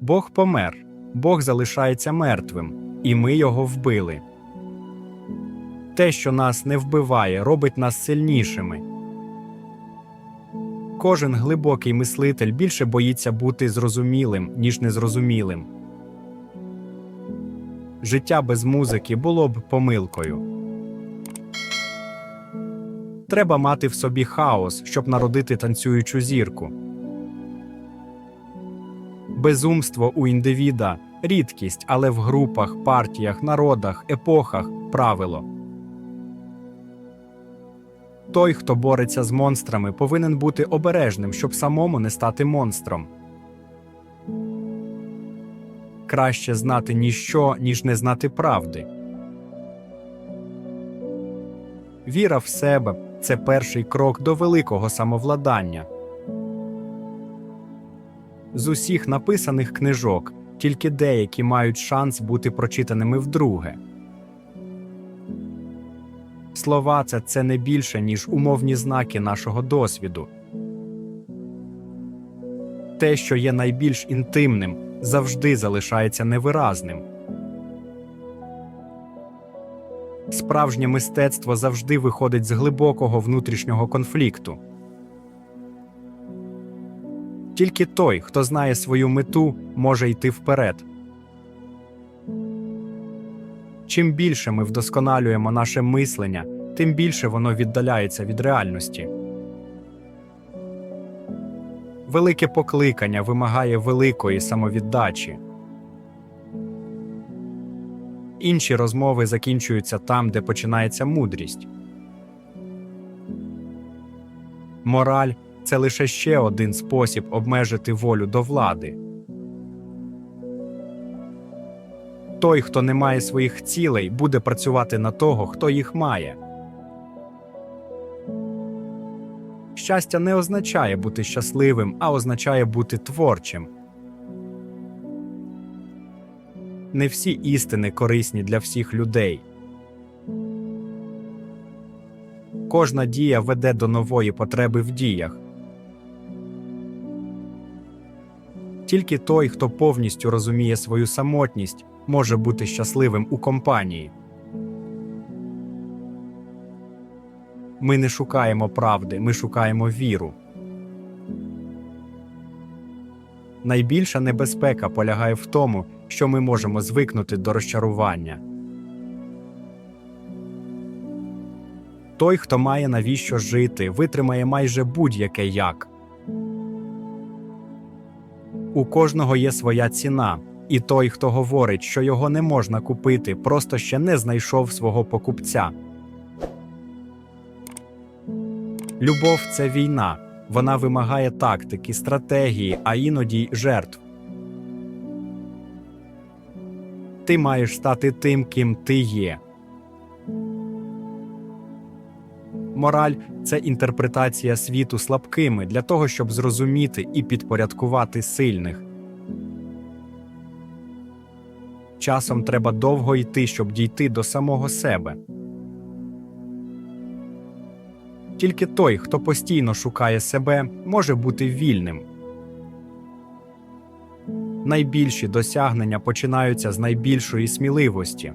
Бог помер, Бог залишається мертвим, і ми його вбили. Те, що нас не вбиває, робить нас сильнішими. Кожен глибокий мислитель більше боїться бути зрозумілим, ніж незрозумілим. Життя без музики було б помилкою. Треба мати в собі хаос, щоб народити танцюючу зірку. Безумство у індивіда рідкість, але в групах, партіях, народах, епохах правило. Той, хто бореться з монстрами, повинен бути обережним, щоб самому не стати монстром. Краще знати ніщо, ніж не знати правди. Віра в себе це перший крок до великого самовладання. З усіх написаних книжок тільки деякі мають шанс бути прочитаними вдруге. Слова це, це не більше, ніж умовні знаки нашого досвіду. Те, що є найбільш інтимним, завжди залишається невиразним. Справжнє мистецтво завжди виходить з глибокого внутрішнього конфлікту. Тільки той, хто знає свою мету, може йти вперед. Чим більше ми вдосконалюємо наше мислення, тим більше воно віддаляється від реальності. Велике покликання вимагає великої самовіддачі. Інші розмови закінчуються там, де починається мудрість. Мораль це лише ще один спосіб обмежити волю до влади. Той, хто не має своїх цілей, буде працювати на того, хто їх має. Щастя не означає бути щасливим, а означає бути творчим. Не всі істини корисні для всіх людей. Кожна дія веде до нової потреби в діях. Тільки той, хто повністю розуміє свою самотність, може бути щасливим у компанії. Ми не шукаємо правди, ми шукаємо віру. Найбільша небезпека полягає в тому, що ми можемо звикнути до розчарування. Той, хто має навіщо жити, витримає майже будь-яке як. У кожного є своя ціна, і той, хто говорить, що його не можна купити, просто ще не знайшов свого покупця. Любов це війна. Вона вимагає тактики, стратегії, а іноді й жертв. Ти маєш стати тим, ким ти є. Мораль це інтерпретація світу слабкими для того, щоб зрозуміти і підпорядкувати сильних. Часом треба довго йти, щоб дійти до самого себе. Тільки той, хто постійно шукає себе, може бути вільним. Найбільші досягнення починаються з найбільшої сміливості.